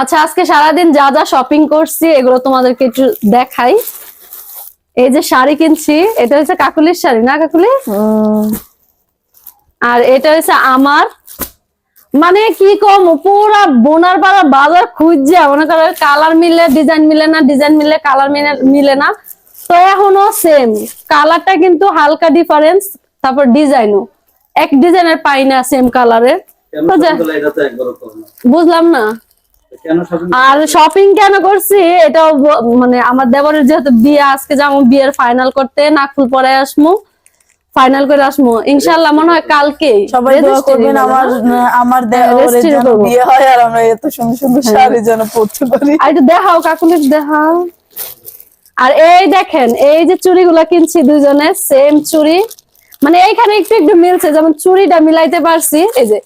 আচ্ছা আজকে সারাদিন যা যা শপিং করছি এগুলো তোমাদেরকে একটু দেখাই। এই যে শাড়ি কিনছি এটা হচ্ছে কাকুলির শাড়ি না কাকুলি? আর এটা হচ্ছে আমার। মানে কি কম পুরা বোনার পাড়া বাজার খুঁজছে মনে করো কালার মিলে ডিজাইন মিলে না ডিজাইন মিলে কালার মিলে মিলে না। তো এখনও সেম কালারটা কিন্তু হালকা ডিফারেন্স তারপর ডিজাইনও এক ডিজাইনের পাই না সেম কালারের। বুঝলাম না। আর শপিং কেন করছি? এটা মানে আমার দেবরের যেহেতু বিয়ে আজকে যাব বিয়ের ফাইনাল করতে নাকফুল পরে আসমু ফাইনাল করে আসমু। ইনশাল্লাহ মনে হয় কালকে। সবাই দোয়া করবেন আমার আমার দেওয়ারের যেন বিয়ে হয় আর আমরা এত সুন্দর সুন্দর শাড়ি যেন পরতে পারি। আর একটু দেখাও কাকুলির দেখাও। আর এই দেখেন এই যে চুড়িগুলা কিনছি দুইজনে সেম চুড়ি। মানে এইখানে একটু একটু মিলছে যেমন চুড়িটা মিলাইতে পারছি। এই যে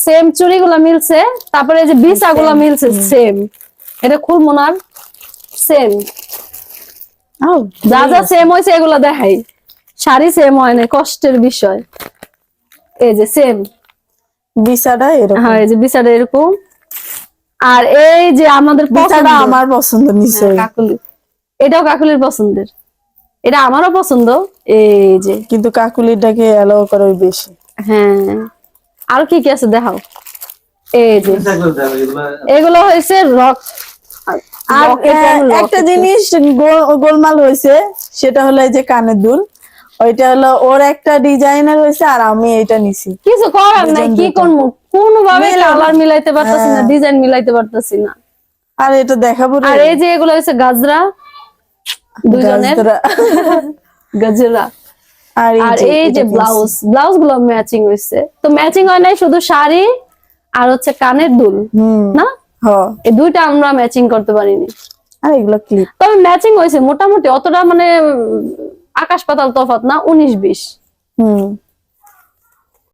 সেম চুড়িগুলা মিলছে তারপরে এই যে বিসাগুলা মিলছে সেম এটা খুলমোনার সেম যা যা সেম হয়েছে এগুলো দেখাই। শাড়ি সেম হয় না কষ্টের বিষয়। এই যে সেম বিছাটা এরকম। হ্যাঁ এই যে বিচারে এরকম। আর এই যে আমাদের বিছাটা আমার পছন্দ নিশ্চয়ই। কাকুলি। এটাও কাকুলির পছন্দের। এটা আমারও পছন্দ। এই যে। কিন্তু কাকুলিটাকে অ্যালাউ করে বেশি। হ্যাঁ। আর কি কি আছে দেখাও এই যে এগুলা- হয়েছে রক আর rocket। একটা জিনিস গোলমাল হয়েছে সেটা হলো এই যে কানের দুল ওইটা হলো ওর একটা ডিজাইনার হয়েছে আর আমি এটা নিছি কিছু করার নাই কি। করব কোনো ভাবে। কালার মিলাইতে পারতাছি না হ্যাঁ। ডিজাইন মিলাইতে পারতাছি না আর এটা দেখাবো আর এই যে এগুলো হয়েছে গাজরা দুজনের গাজরা। আর এই যে ব্লাউজ ব্লাউজগুলো ম্যাচিং হয়েছে তো ম্যাচিং হয় নাই শুধু শাড়ি আর হচ্ছে কানের দুল না? এই দুইটা আমরা ম্যাচিং করতে পারিনি। আর এগুলো ক্লিপ তবে ম্যাচিং হয়েছে মোটামুটি অতটা মানে আকাশ পাতাল তফাত না উনিশ বিশ। হুম।